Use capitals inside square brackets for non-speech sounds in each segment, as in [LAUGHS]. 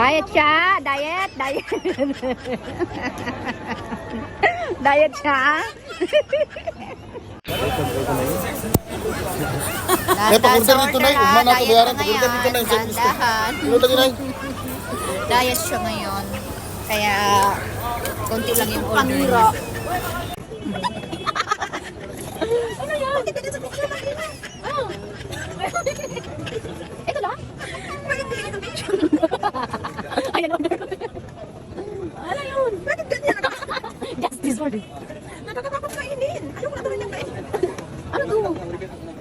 Diet siya, diet, diet. diet siya. Eh, pag-order dito na, umman na ito bayaran. Pag-order dito na. Dahan. Ano Diet siya ngayon. Kaya, konti lang yung order niya. Ito [LAUGHS] lang? Ayan, order ko. Ano yun? Bakit ganyan? For this. Nakakatakot kainin. Ayaw ko na tuloy ng kainin. [LAUGHS] Ano to?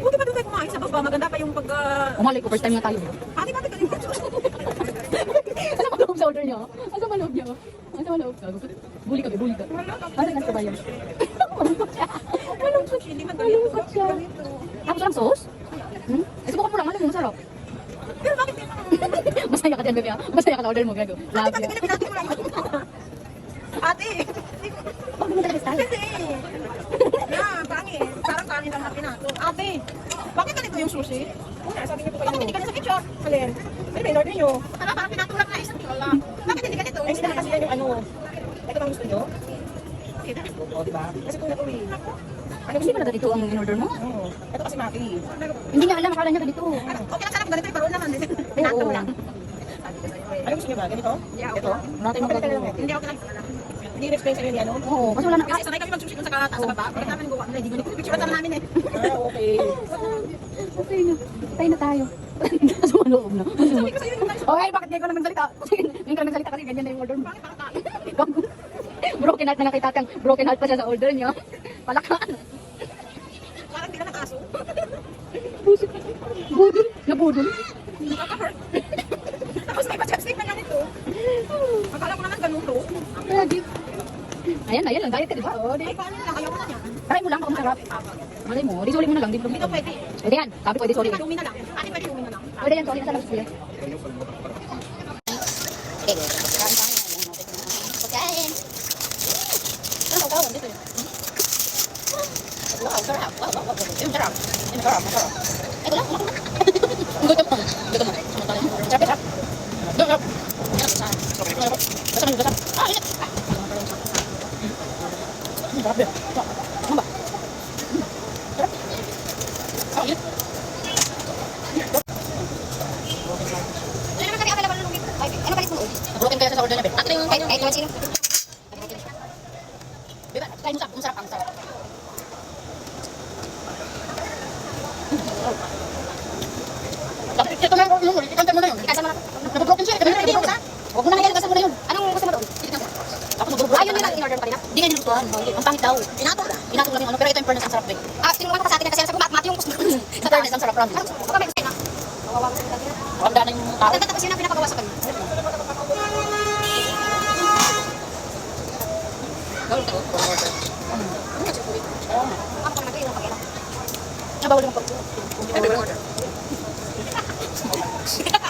Buti pa doon tayo kumain sa baba. Maganda pa yung pagka... Umalay ko, first time nga tayo. Pati pati ganito. Ano ba loob sa order niya? Ano ba loob niya? Ano ba loob? Bully ka, bully ka. Ano nasa ba yan? [LAUGHS] Malungkot siya. Malungkot siya. Malungkot siya. Tapos lang sauce? Hmm? Eh, subukan mo lang. Alam mo, masarap. Pero bakit? [LAUGHS] Masaya ka dyan, bebe. ah. Masaya ka na order mo, gago. Love you. Lang. Ate. Pag mo talaga style. Hindi. Yeah, pangit. Parang kanin lang na pinato. Ate. Bakit ganito yung sushi? Una, sabi niyo po kayo. Bakit hindi na sa picture? Alin? Ano ba in-order niyo? Ano, parang pinatulak na isang kilo Bakit hindi ganito? Ay, sila kasi yan yung ano. Ito bang gusto niyo? O, di ba? Kasi kung eh. Ano Hindi pala ganito ang in-order mo? Oo. Ito kasi maki. Hindi niya alam, akala niya ganito. Okay lang sana kung ganito yung paroon naman. Pinato Oo. lang. Ano gusto niyo ba? Ganito? Ito? Wala tayong magagawa. Hindi ako lang. Hindi in-explain sa inyo ni ano? Oo, kasi wala na. Kasi sanay kami mag-sushi kung sa kata sa baba. Bakit namin gawa na hindi ganito? Picture na namin eh. Ah, okay. [LAUGHS] Okay na. Tayo na tayo. [LAUGHS] Sumaloob na. Sabi ko yung. Okay, bakit ngayon ka na nagsalita? [LAUGHS] Ngayon ka na nagsalita kasi ganyan na yung order mo. Bakit? Gago. broken heart na nakita kang broken heart pa siya sa order niya. Palakaan. Parang di na nakaso. Budol. Nabudol. Nakaka-hurt. Tapos may pa-chapstick na ganito. Akala ko naman ganun to. Lagi. Ayan, ayan lang. Diet ka, di ba? Oo, di. Ay, na. Try mo lang kung masarap. Malay mo. Di suli mo na lang. Di Ito pwede. Pwede yan. Sabi pwede suli. Lumi na lang. Ate, pwede lumi na lang. Pwede yan. Suli na sa labas kuya. Pagkain. Ano ba dito? Wow, sarap. Wow, wow, wow. Yung sarap. Yung sarap, masarap. Ito lang. Gutom mo. Gutom mo. Sarap, sarap. Sarap. Basta kami basta. Ah, init. Ah. Hmm, Sarap din. Ano ba? Hmm, Sarap. Ah, init. Ano naman kami available lumi? Ay, ano palit mo? Broken kaya sa order niya, be. Ate, yung kahit kahit naman sino. Diba? Try mo sa, kung sarap, ang sarap. Dapat ito na yung yung ikanta mo na yun. Ikasa mo na. Nabubroken siya. Kaya Hindi, nabubroken isa. siya. Huwag mo na yan, ikasa mo na yun. Anong gusto mo doon? Ako nabubroken. Ayun yun lang in-order mo kanina. Hindi. Ang pangit daw. Pinato lang. Pinatong lang yung ano, pero ito yung furnace ang sarap, be. Ah, tinungan ko pa sa atin kasi sabi ko mat-mat yung gusto ko. [LAUGHS] Sa furnace ang sarap, promise. Baka may gusto na. Kawawa ko sa kanila. Maganda na yung tao. Tapos yun ang pinapagawa sa kanya. Gawin ko. order. Ako pa naman ito yung pag-ilang. Nabawal yung pag... order. [LAUGHS] Isa lang,